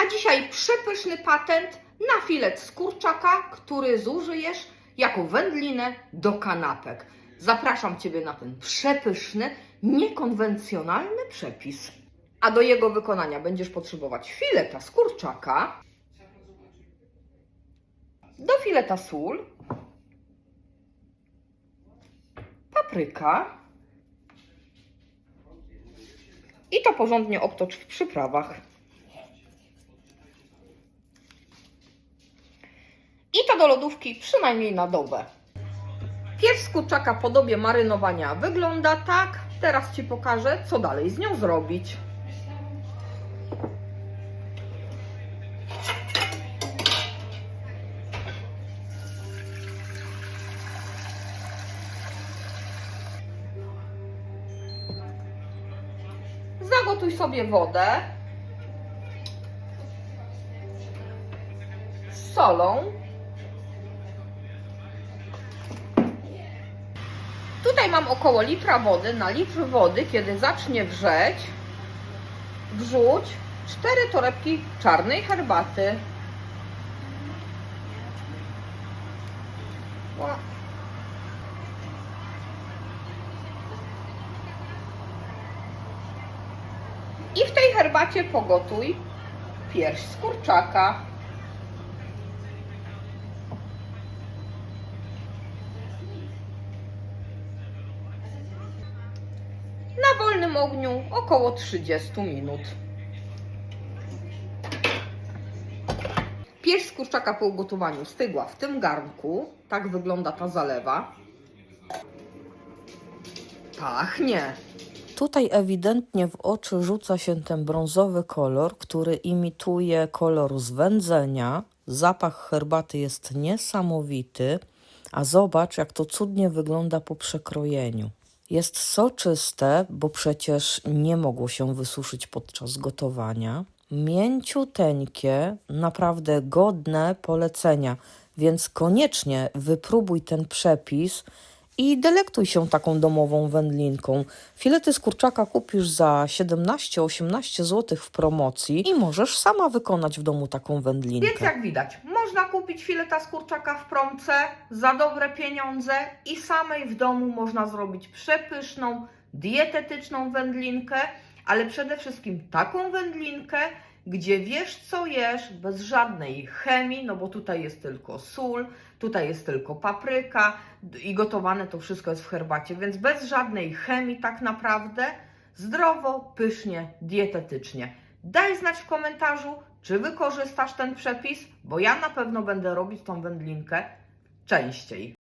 A dzisiaj przepyszny patent na filet z kurczaka, który zużyjesz jako wędlinę do kanapek. Zapraszam Ciebie na ten przepyszny, niekonwencjonalny przepis. A do jego wykonania będziesz potrzebować fileta z kurczaka, do fileta sól, papryka i to porządnie obtocz w przyprawach. Do lodówki przynajmniej na dobę. Pierś z kurczaka po dobie marynowania wygląda tak. Teraz Ci pokażę, co dalej z nią zrobić. Zagotuj sobie wodę z solą. Tutaj mam około litra wody. Na litr wody, kiedy zacznie wrzeć, wrzuć 4 torebki czarnej herbaty. I w tej herbacie pogotuj pierś z kurczaka. Ogniu około 30 minut. Pierś z kurczaka po ugotowaniu stygła w tym garnku. Tak wygląda ta zalewa. Pachnie. Tutaj ewidentnie w oczy rzuca się ten brązowy kolor, który imituje kolor zwędzenia. Zapach herbaty jest niesamowity, a zobacz, jak to cudnie wygląda po przekrojeniu. Jest soczyste, bo przecież nie mogło się wysuszyć podczas gotowania. Mięciuteńkie, naprawdę godne polecenia, więc koniecznie wypróbuj ten przepis i delektuj się taką domową wędlinką. Filety z kurczaka kupisz za 17-18 zł w promocji i możesz sama wykonać w domu taką wędlinkę. Więc jak widać, można kupić fileta z kurczaka w promce za dobre pieniądze i samej w domu można zrobić przepyszną, dietetyczną wędlinkę, ale przede wszystkim taką wędlinkę, gdzie wiesz co jesz, bez żadnej chemii, no bo tutaj jest tylko sól, tutaj jest tylko papryka i gotowane to wszystko jest w herbacie, więc bez żadnej chemii tak naprawdę, zdrowo, pysznie, dietetycznie. Daj znać w komentarzu, czy wykorzystasz ten przepis, bo ja na pewno będę robić tą wędlinkę częściej.